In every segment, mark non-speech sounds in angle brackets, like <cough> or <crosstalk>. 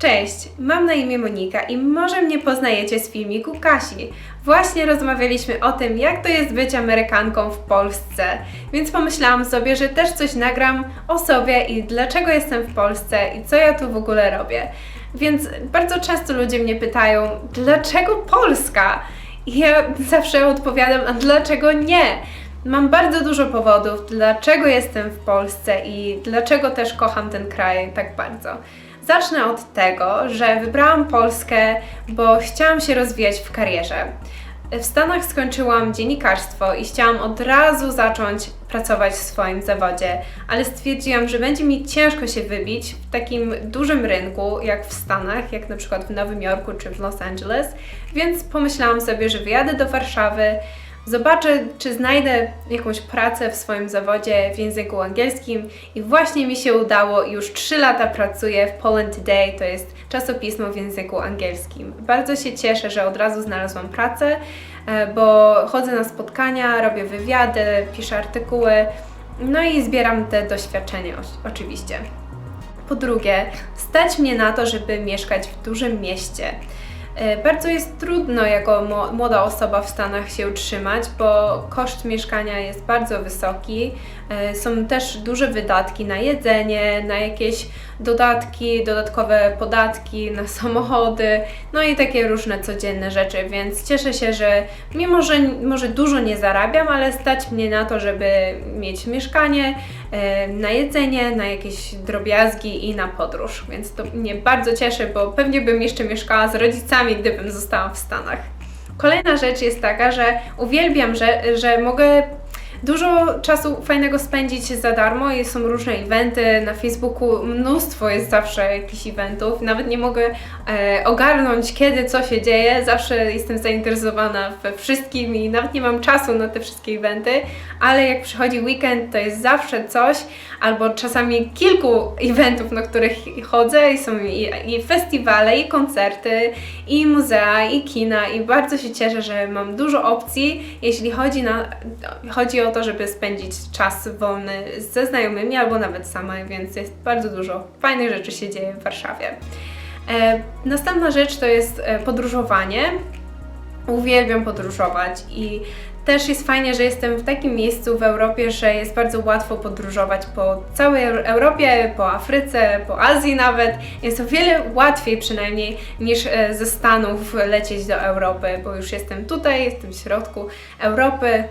Cześć, mam na imię Monika i może mnie poznajecie z filmiku Kasi. Właśnie rozmawialiśmy o tym, jak to jest być Amerykanką w Polsce, więc pomyślałam sobie, że też coś nagram o sobie i dlaczego jestem w Polsce i co ja tu w ogóle robię. Więc bardzo często ludzie mnie pytają, dlaczego Polska? I ja <laughs> zawsze odpowiadam, a dlaczego nie? Mam bardzo dużo powodów, dlaczego jestem w Polsce i dlaczego też kocham ten kraj tak bardzo. Zacznę od tego, że wybrałam Polskę, bo chciałam się rozwijać w karierze. W Stanach skończyłam dziennikarstwo i chciałam od razu zacząć pracować w swoim zawodzie, ale stwierdziłam, że będzie mi ciężko się wybić w takim dużym rynku jak w Stanach, jak na przykład w Nowym Jorku czy w Los Angeles, więc pomyślałam sobie, że wyjadę do Warszawy, Zobaczę, czy znajdę jakąś pracę w swoim zawodzie w języku angielskim i właśnie mi się udało. Już 3 lata pracuję w Poland Today, to jest czasopismo w języku angielskim. Bardzo się cieszę, że od razu znalazłam pracę, e, bo chodzę na spotkania, robię wywiady, piszę artykuły, no i zbieram te doświadczenia oczywiście. Po drugie, stać mnie na to, żeby mieszkać w dużym mieście. E, Bardzo jest trudno jako młoda osoba w Stanach się utrzymać, bo koszt mieszkania jest bardzo wysoki. E, Są też duże wydatki na jedzenie, na jakieś dodatki, dodatkowe podatki, na <laughs> samochody, no i takie różne codzienne rzeczy, więc cieszę się, że mimo, że może dużo nie zarabiam, ale stać mnie na to, żeby mieć mieszkanie, na jedzenie, na jakieś drobiazgi i na podróż, więc to mnie bardzo cieszy, bo pewnie bym jeszcze mieszkała z rodzicami, gdybym została w Stanach. Kolejna rzecz jest taka, że uwielbiam, że, że mogę dużo czasu fajnego spędzić za darmo. Są różne eventy. Na Facebooku, mnóstwo jest zawsze jakichś eventów, nawet nie mogę e, ogarnąć kiedy co się dzieje, zawsze jestem zainteresowana we wszystkim i nawet nie mam czasu na te wszystkie eventy, ale jak przychodzi weekend to jest zawsze coś, albo czasami kilku eventów, na których chodzę. I są i, i festiwale, i koncerty, i muzea, i kina. I bardzo się cieszę, że mam dużo opcji, jeśli chodzi, na, chodzi o to, żeby spędzić czas wolny ze znajomymi albo nawet sama, więc jest bardzo dużo fajnych rzeczy się dzieje w Warszawie. E, następna rzecz to jest e, podróżowanie. Uwielbiam podróżować i też jest fajnie, że jestem w takim miejscu w Europie, że jest bardzo łatwo podróżować po całej Eu- Europie, po Afryce, po Azji nawet. Jest o wiele łatwiej przynajmniej niż e, ze Stanów lecieć do Europy, bo już jestem tutaj, jestem w środku Europy.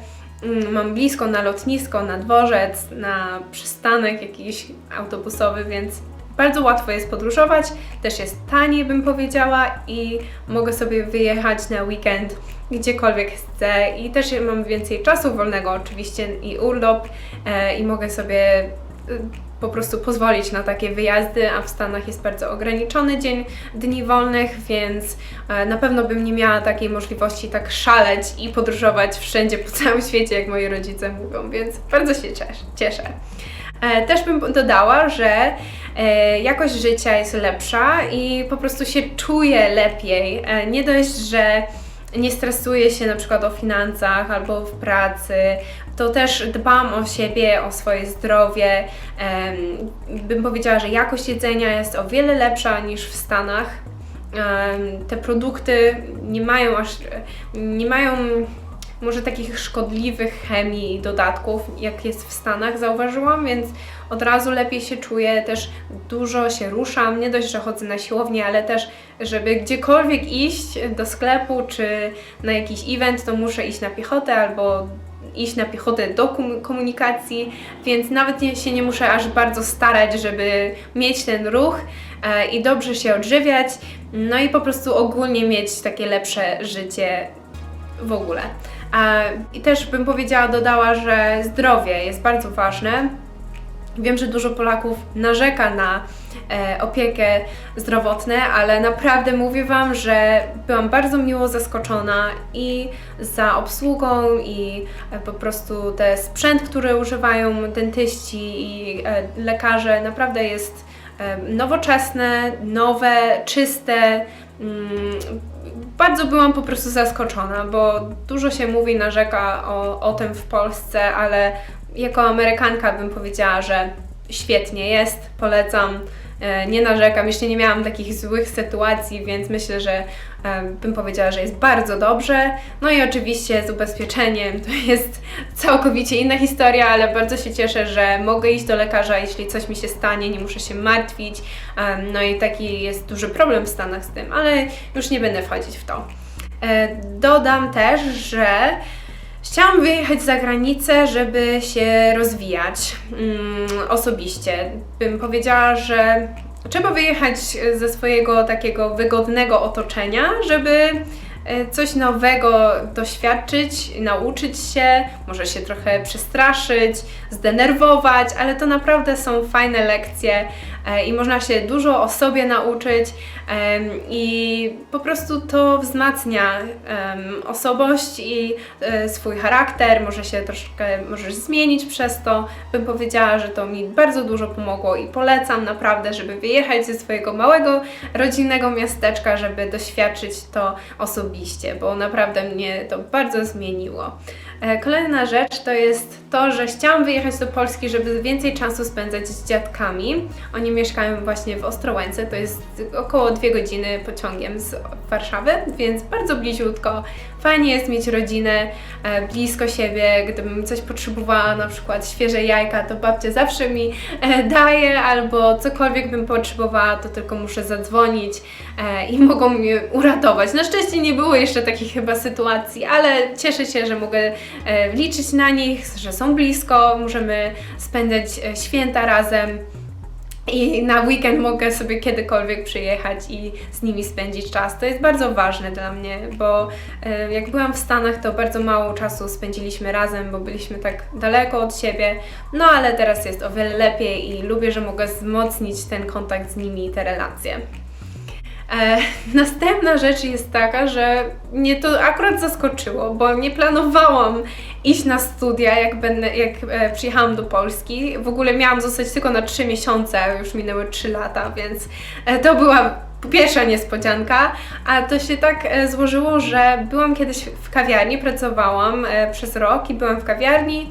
Mm, Mam blisko na lotnisko, na dworzec, na przystanek jakiś autobusowy, więc bardzo łatwo jest podróżować, też jest taniej bym powiedziała i mogę sobie wyjechać na weekend gdziekolwiek chcę. I też mam więcej czasu wolnego oczywiście i urlop e, i mogę sobie y, po prostu pozwolić na takie wyjazdy, a w Stanach jest bardzo ograniczony dzień dni wolnych, więc e, na pewno bym nie miała takiej możliwości tak szaleć i podróżować wszędzie po całym świecie, jak moi rodzice mówią, więc bardzo się cieszę. E, Też bym dodała, że e, jakość życia jest lepsza i po prostu się czuję lepiej. Nie dość, że nie stresuję się na przykład o finansach albo w pracy, to też dbam o siebie, o swoje zdrowie. Bym powiedziała, że jakość jedzenia jest o wiele lepsza niż w Stanach. Te produkty nie mają aż, nie mają może takich szkodliwych chemii i dodatków, jak jest w Stanach, zauważyłam, więc od razu lepiej się czuję, też dużo się ruszam, nie dość, że chodzę na siłownię, ale też, żeby gdziekolwiek iść do sklepu czy na jakiś event, to muszę iść na piechotę albo iść na piechotę do komu- komunikacji, więc nawet nie, się nie muszę aż bardzo starać, żeby mieć ten ruch e, i dobrze się odżywiać, no i po prostu ogólnie mieć takie lepsze życie w ogóle. I też bym powiedziała, dodała, że zdrowie jest bardzo ważne. Wiem, że dużo Polaków narzeka na e, opiekę zdrowotną, ale naprawdę mówię Wam, że byłam bardzo miło zaskoczona i za obsługą i e, po prostu ten sprzęt, który używają dentyści i e, lekarze naprawdę jest nowoczesne, nowe, czyste. Mm, bardzo byłam po prostu zaskoczona, bo dużo się mówi, narzeka o, o tym w Polsce, ale jako Amerykanka bym powiedziała, że świetnie jest, polecam. E, nie narzekam, jeszcze nie miałam takich złych sytuacji, więc myślę, że e, bym powiedziała, że jest bardzo dobrze. No i oczywiście z ubezpieczeniem to jest całkowicie inna historia, ale bardzo się cieszę, że mogę iść do lekarza, jeśli coś mi się stanie, nie muszę się martwić. No i taki jest duży problem w Stanach z tym, ale już nie będę wchodzić w to. E, Dodam też, że chciałam wyjechać za granicę, żeby się rozwijać mm, osobiście. Bym powiedziała, że trzeba wyjechać ze swojego takiego wygodnego otoczenia, żeby e, coś nowego doświadczyć, nauczyć się, może się trochę przestraszyć, zdenerwować, ale to naprawdę są fajne lekcje i można się dużo o sobie nauczyć i po prostu to wzmacnia osobowość i e, swój charakter, może się troszkę możesz zmienić przez to. Bym powiedziała, że to mi bardzo dużo pomogło i polecam naprawdę, żeby wyjechać ze swojego małego rodzinnego miasteczka, żeby doświadczyć to osobiście, bo naprawdę mnie to bardzo zmieniło. E, Kolejna rzecz to jest to, że chciałam wyjechać do Polski, żeby więcej czasu spędzać z dziadkami. Oni mieszkają właśnie w Ostrołęce, to jest około dwie godziny pociągiem z Warszawy, więc bardzo bliziutko. Fajnie jest mieć rodzinę e, blisko siebie. Gdybym coś potrzebowała, na przykład świeże jajka, to babcia zawsze mi e, daje, albo cokolwiek bym potrzebowała, to tylko muszę zadzwonić e, i <laughs> mogą mnie uratować. Na szczęście nie było jeszcze takich chyba sytuacji, ale cieszę się, że mogę e, liczyć na nich, że są blisko, możemy spędzać e, święta razem. I na weekend mogę sobie kiedykolwiek przyjechać i z nimi spędzić czas. To jest bardzo ważne dla mnie, bo e, jak byłam w Stanach, to bardzo mało czasu spędziliśmy razem, bo byliśmy tak daleko od siebie. No ale teraz jest o wiele lepiej i lubię, że mogę wzmocnić ten kontakt z nimi i te relacje. E, <laughs> następna rzecz jest taka, że mnie to akurat zaskoczyło, bo nie planowałam iść na studia, jak, będę, jak e, przyjechałam do Polski. W ogóle miałam zostać tylko na 3 miesiące, już minęły 3 lata, więc e, to była pierwsza niespodzianka, a to się tak e, złożyło, że byłam kiedyś w kawiarni, pracowałam e, przez rok i byłam w kawiarni.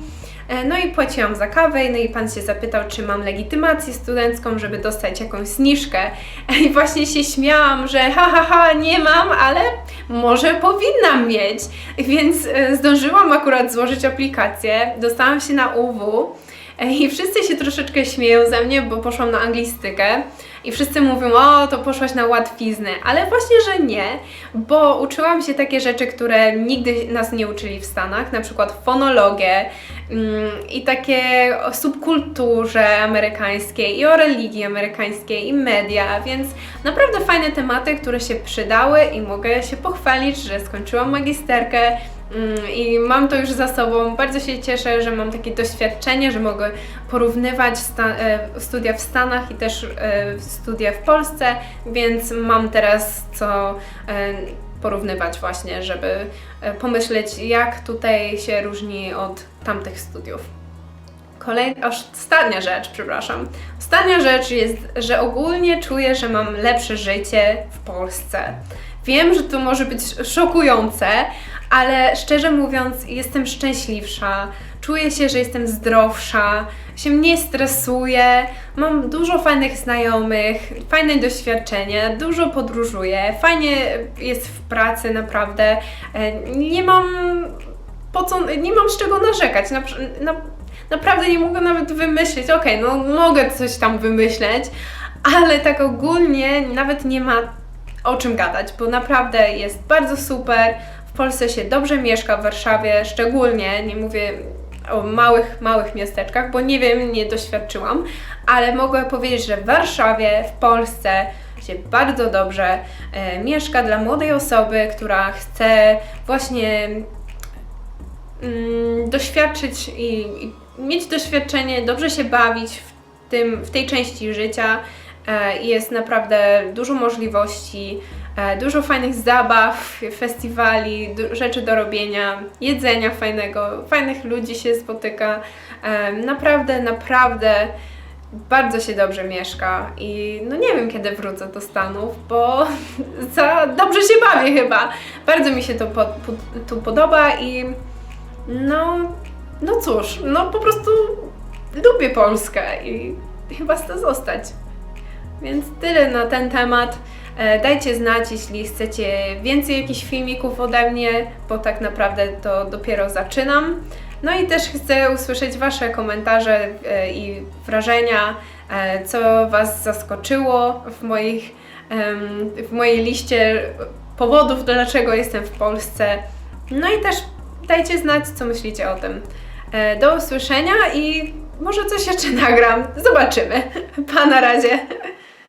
E, No i płaciłam za kawę, no i pan się zapytał, czy mam legitymację studencką, żeby dostać jakąś zniżkę. I właśnie się śmiałam, że ha, ha, ha, nie mam, ale może powinnam mieć. Więc e, zdążyłam akurat złożyć aplikację, dostałam się na UW. e, I wszyscy się troszeczkę śmieją ze mnie, bo poszłam na anglistykę i wszyscy mówią, o, to poszłaś na łatwiznę, ale właśnie, że nie, bo uczyłam się takie rzeczy, które nigdy nas nie uczyli w Stanach, na przykład fonologię mm, i takie o subkulturze amerykańskiej i o religii amerykańskiej i media, więc naprawdę fajne tematy, które się przydały i mogę się pochwalić, że skończyłam magisterkę I mam to już za sobą. Bardzo się cieszę, że mam takie doświadczenie, że mogę porównywać e, studia w Stanach i też e, studia w Polsce, więc mam teraz co e, porównywać właśnie, żeby pomyśleć, jak tutaj się różni od tamtych studiów. Kolejna, ostatnia rzecz, przepraszam. Ostatnia rzecz jest, że ogólnie czuję, że mam lepsze życie w Polsce. Wiem, że to może być szokujące, ale szczerze mówiąc, jestem szczęśliwsza. Czuję się, że jestem zdrowsza, się mniej stresuję, mam dużo fajnych znajomych, fajne doświadczenia, dużo podróżuję, fajnie jest w pracy naprawdę. E, Nie mam po co, nie mam z czego narzekać. Na, na, naprawdę nie mogę nawet wymyślić, okej, no mogę coś tam wymyśleć, ale tak ogólnie nawet nie ma o czym gadać, bo naprawdę jest bardzo super. Polsce się dobrze mieszka, w Warszawie szczególnie, nie mówię o małych, małych miasteczkach, bo nie wiem, nie doświadczyłam, ale mogę powiedzieć, że w Warszawie, w Polsce się bardzo dobrze e, mieszka dla młodej osoby, która chce właśnie mm, doświadczyć i, i mieć doświadczenie, dobrze się bawić w, tym, w tej części życia. E, Jest naprawdę dużo możliwości, dużo fajnych zabaw, festiwali, rzeczy do robienia, jedzenia fajnego, fajnych ludzi się spotyka. E, Naprawdę, naprawdę bardzo się dobrze mieszka i no nie wiem kiedy wrócę do Stanów, bo <laughs> za dobrze się bawię chyba. Bardzo mi się to po, po, tu podoba i no, no cóż, no po prostu lubię Polskę i chyba chcę zostać. Więc tyle na ten temat. E, Dajcie znać, jeśli chcecie więcej jakichś filmików ode mnie, bo tak naprawdę to dopiero zaczynam. No i też chcę usłyszeć Wasze komentarze e, i wrażenia, e, co Was zaskoczyło w, moich, w mojej liście powodów, dlaczego jestem w Polsce. No i też dajcie znać, co myślicie o tym. Do usłyszenia i może coś jeszcze nagram. Zobaczymy. <laughs> Pa na razie.